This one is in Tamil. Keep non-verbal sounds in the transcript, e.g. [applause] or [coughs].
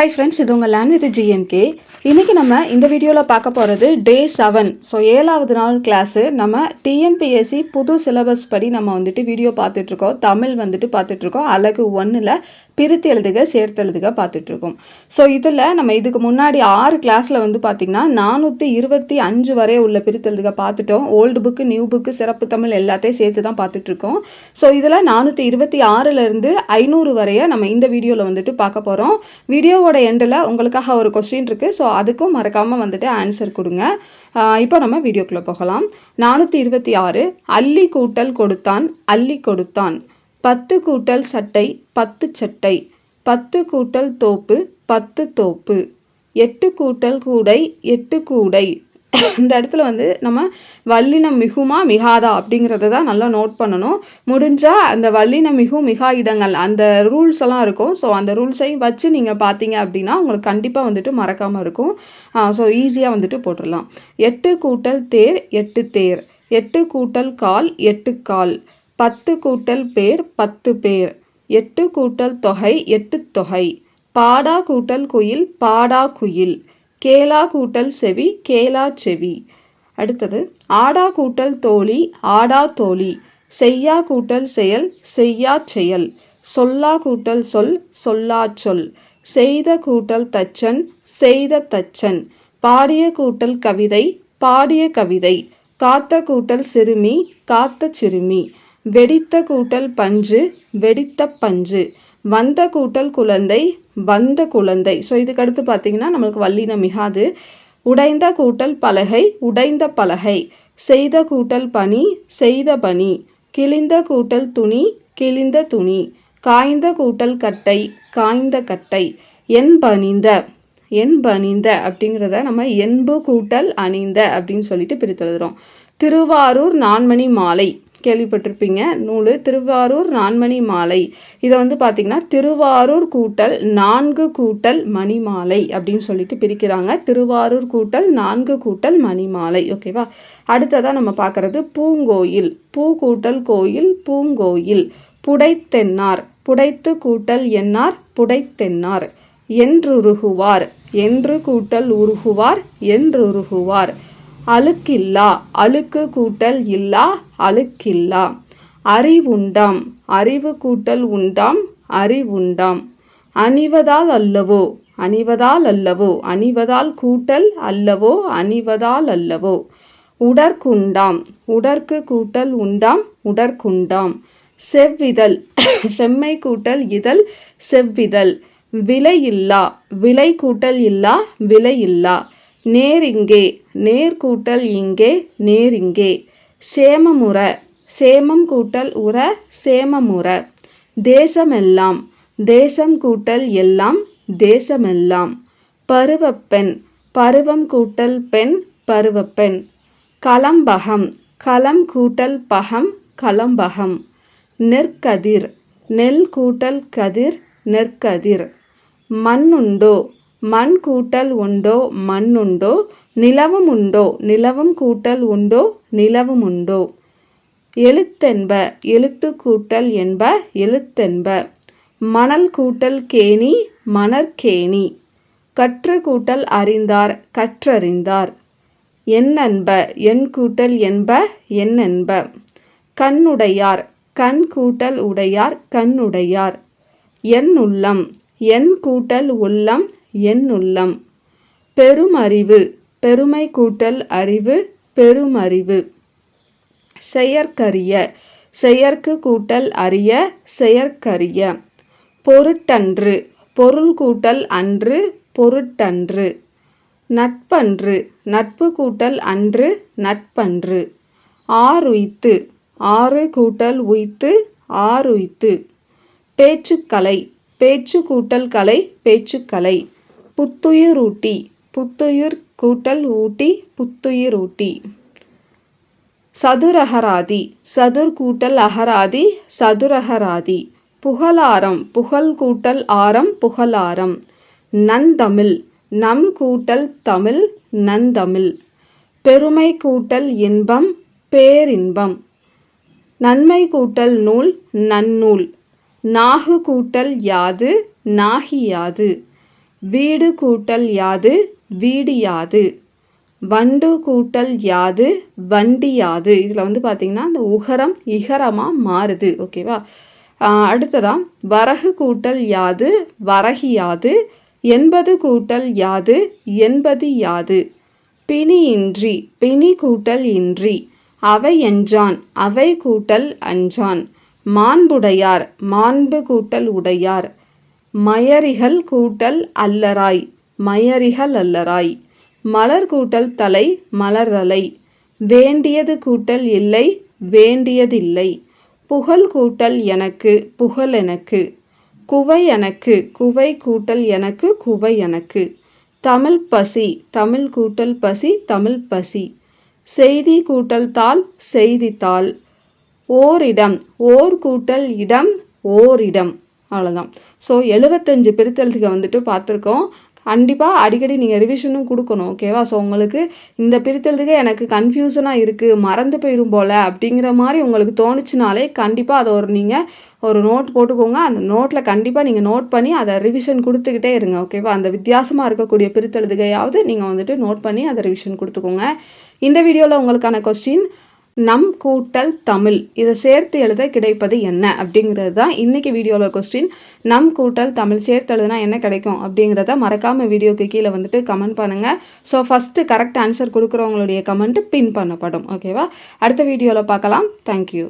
ஹாய் ஃப்ரெண்ட்ஸ் இது உங்கள் லேண்ட் வித் ஜிஎன்கே இன்றைக்கி நம்ம இந்த வீடியோவில் பார்க்க போகிறது டே செவன் ஸோ ஏழாவது நாள் கிளாஸு நம்ம டிஎன்பிஎஸ்சி புது சிலபஸ் படி நம்ம வந்துட்டு வீடியோ பார்த்துட்ருக்கோம். தமிழ் வந்துட்டு பார்த்துட்ருக்கோம். அழகு ஒன்றில் பிரித்து எழுதுக சேர்த்து எழுதுக பார்த்துட்ருக்கோம். ஸோ இதில் நம்ம இதுக்கு முன்னாடி ஆறு கிளாஸில் வந்து பார்த்திங்கன்னா நானூற்றி இருபத்தி அஞ்சு வரை உள்ள பிரித்து எழுதுக பார்த்துட்டோம். ஓல்டு புக்கு நியூ புக்கு சிறப்பு தமிழ் எல்லாத்தையும் சேர்த்து தான் பார்த்துட்ருக்கோம். ஸோ இதில் நானூற்றி இருபத்தி ஆறுலேருந்து ஐநூறு வரைய நம்ம இந்த வீடியோவில் வந்துட்டு பார்க்க போகிறோம் வீடியோவோட எண்டில் உங்களுக்காக ஒரு கொஸ்டின் இருக்குது ஸோ அதுக்கும் மறக்காமல் வந்துட்டு ஆன்சர் கொடுங்க. இப்போ நம்ம வீடியோக்குள்ளே போகலாம். நானூற்றி இருபத்தி ஆறு அள்ளி கூட்டல் கொடுத்தான் அள்ளி கொடுத்தான். பத்து கூட்டல் சட்டை பத்து சட்டை. பத்து கூட்டல் தோப்பு பத்து தோப்பு. எட்டு கூட்டல் கூடை எட்டு கூடை. இந்த இடத்துல வந்து நம்ம வல்லினம் மிகுமா மிகாதா அப்படிங்கிறத தான் நல்லா நோட் பண்ணணும். முடிஞ்சால் அந்த வல்லினம் மிகு மிகா இடங்கள் அந்த ரூல்ஸ் எல்லாம் இருக்கும். ஸோ அந்த ரூல்ஸையும் வச்சு நீங்கள் பார்த்தீங்க அப்படின்னா உங்களுக்கு கண்டிப்பாக வந்துட்டு மறக்காமல் இருக்கும். ஸோ ஈஸியாக வந்துட்டு போட்டுடலாம். எட்டு கூட்டல் தேர் எட்டு தேர். எட்டு கூட்டல் கால் எட்டு கால். பத்து கூட்டல் பேர் பத்து பேர். எட்டு கூட்டல் தொகை எட்டு தொகை. பாடா கூட்டல் குயில் பாடா குயில். கேலா கூட்டல் செவி கேலா செவி அடுத்தது ஆடா கூட்டல் தோழி ஆடா தோழி செய்யா கூட்டல் செயல் செய்யா செயல் சொல்லா கூட்டல் சொல் சொல்லா சொல் செய்த கூட்டல் தச்சன் செய்த தச்சன் பாடிய கூட்டல் கவிதை பாடிய கவிதை காத்த கூட்டல் சிறுமி காத்த சிறுமி வெடித்த கூட்டல் பஞ்சு வெடித்த பஞ்சு. வந்த கூட்டல் குழந்தை வந்த குழந்தை. ஸோ இதுக்கு அடுத்து பார்த்தீங்கன்னா நம்மளுக்கு வல்லின மிகாது உடைந்த கூட்டல் பலகை உடைந்த பலகை. செய்த கூட்டல் பனி செய்த பனி. கிழிந்த கூட்டல் துணி கிழிந்த துணி. காய்ந்த கூட்டல் கட்டை காய்ந்த கட்டை. என் பணிந்த என் பணிந்த அப்படிங்கிறத நம்ம என்பு கூட்டல் அணிந்த அப்படின்னு சொல்லிட்டு பிரித்து எழுதுறோம். திருவாரூர் நான்மணி மாலை. கேள்விப்பட்டிருப்பீங்க. நூல் திருவாரூர் நான்மணி மாலை. இதை வந்து பார்த்திங்கன்னா திருவாரூர் கூட்டல் நான்கு கூட்டல் மணிமாலை அப்படின்னு சொல்லிட்டு பிரிக்கிறாங்க. திருவாரூர் கூட்டல் நான்கு கூட்டல் மணிமாலை ஓகேவா அடுத்ததாக நம்ம பார்க்குறது பூங்கோயில். பூ கூட்டல் கோயில் பூங்கோயில். புடைத்தென்னார். புடைத்து கூட்டல் என்னார்? புடைத்தென்னார். என்றுருகுவார். என்று கூட்டல் உருகுவார் என்றுருகுவார். அழுக்கில்லா அழுக்கு கூட்டல் இல்லா அழுக்கில்லா. அறிவுண்டாம் அறிவு கூட்டல் உண்டாம் அறிவுண்டாம். அணிவதால் அல்லவோ அணிவதால் அல்லவோ அணிவதால் கூட்டல் அல்லவோ அணிவதால் அல்லவோ. உடற்குண்டாம் உடற்கு கூட்டல் உண்டாம் உடற்குண்டாம். செவ்விதழ் [coughs] செம்மை கூட்டல் இதழ் செவ்விதழ். விலையில்லா விலை கூட்டல் இல்லா விலை இல்லா. நேர் இங்கே நேர் கூட்டல் இங்கே நேர் இங்கே. சேமமுற சேமம் கூட்டல் உற சேமமுற. தேசமெல்லாம் தேசம் கூட்டல் எல்லாம் தேசமெல்லாம். பருவப்பெண் பருவம் கூட்டல் பெண் பருவப்பெண். கலம்பகம் களம் கூட்டல் பகம் கலம்பகம். நெற்கதிர் நெல் கூட்டல் கதிர் நெற்கதிர். மண்ணுண்டோ மண் கூட்டல் உண்டோ மண்ணுண்டோ நிலவும் உண்டோ நிலவும் கூட்டல் உண்டோ நிலவும் உண்டோ. எழுத்தென்ப எழுத்து கூட்டல் என்ப எழுத்தென்ப. மணல் கூட்டல் கேணி மணற்கேணி கற்று கூட்டல் அறிந்தார் கற்றறிந்தார். என்னென்ப எண் கூட்டல் என்ப என்னென்ப. கண்ணுடையார் கண் கூட்டல் உடையார் கண்ணுடையார். என் உள்ளம் என் கூட்டல் உள்ளம் என் உள்ளம். பெருமறிவு பெருமை கூட்டல் அறிவு பெருமறிவு. செயற்கரிய செயற்கு கூட்டல் அறிய செயற்கரிய. பொருட்டன்று பொருள் கூட்டல் அன்று பொருட்டன்று. நட்பன்று நட்பு கூட்டல் அன்று நட்பன்று. ஆறுய்த்து ஆறு கூட்டல் உய்த்து ஆறுய்த்து. பேச்சுக்கலை பேச்சு கூட்டல் கலை பேச்சுக்கலை. புத்துயிர் ஊட்டி புத்துயிர் கூட்டல் ஊட்டி புத்துயிரூட்டி. சதுரகராதி சதுர் கூட்டல் அகராதி சதுரகராதி புகழாரம் புகழ் கூட்டல் ஆரம் புகழாரம். நந்தமிழ் நம் கூட்டல் தமிழ் நந்தமிழ். பெருமை கூட்டல் இன்பம் பேரின்பம். நன்மை கூட்டல் நூல் நன்னூல். நாகு கூட்டல் யாது நாகியாது. வீடு கூட்டல் யாது வீடு யாது. வண்டு கூட்டல் யாது வண்டி யாது. இதில் வந்து பார்த்திங்கன்னா இந்த உகரம் இகரமாக மாறுது. ஓகேவா அடுத்ததான் வரகு கூட்டல் யாது வரகி யாது எண்பது கூட்டல் யாது எண்பது யாது. பிணி இன்றி பிணி கூட்டல் இன்றி அவை என்றான் அவை கூட்டல் அஞ்சான் மாண்புடையார் மாண்பு கூட்டல் உடையார். மயரிகள் கூட்டல் அல்லராய் மயரிகள் அல்லராய். மலர் கூட்டல் தலை மலர்தலை வேண்டியது கூட்டல் இல்லை வேண்டியதில்லை புகழ் கூட்டல் எனக்கு புகழ் எனக்கு. குவை எனக்கு குவை கூட்டல் எனக்கு குவை எனக்கு. தமிழ் பசி தமிழ் கூட்டல் பசி தமிழ் பசி. செய்தி கூட்டல் தாள் செய்தித்தாள் ஓரிடம் ஓர் கூட்டல் இடம் ஓரிடம். அவ்வளோதான் ஸோ எழுபத்தஞ்சு பிரித்தெழுத்துக்க வந்துட்டு பார்த்துருக்கோம். கண்டிப்பாக அடிக்கடி நீங்கள் ரிவிஷனும் கொடுக்கணும் ஓகேவா ஸோ உங்களுக்கு இந்த பிரித்தெழுதுக எனக்கு கன்ஃபியூஷனாக இருக்குது மறந்து போயிடும் போல் அப்படிங்கிற மாதிரி உங்களுக்கு தோணுச்சுனாலே கண்டிப்பாக அதை ஒரு நீங்கள் ஒரு நோட் போட்டுக்கோங்க. அந்த நோட்டில் கண்டிப்பாக நீங்கள் நோட் பண்ணி அதை ரிவிஷன் கொடுத்துக்கிட்டே இருங்க ஓகேவா அந்த வித்தியாசமாக இருக்கக்கூடிய பிரித்தெழுதுகையாவது நீங்கள் வந்துட்டு நோட் பண்ணி அதை ரிவிஷன் கொடுத்துக்கோங்க. இந்த வீடியோவில் உங்களுக்கான கொஸ்டின் நம் கூட்டல் தமிழ். இதை சேர்த்து எழுத கிடைப்பது என்ன? அப்படிங்கிறது தான் இன்றைக்கி வீடியோவில் கொஸ்டின் நம் கூட்டல் தமிழ் சேர்த்து எழுதுனா என்ன கிடைக்கும்? அப்படிங்கிறத மறக்காமல் வீடியோக்கு கீழே வந்துட்டு கமெண்ட் பண்ணுங்கள் ஸோ ஃபஸ்ட்டு கரெக்ட் ஆன்சர் கொடுக்குறவங்களுடைய கமெண்ட்டு பின் பண்ணப்படும். ஓகேவா அடுத்த வீடியோவில் பார்க்கலாம். தேங்க்யூ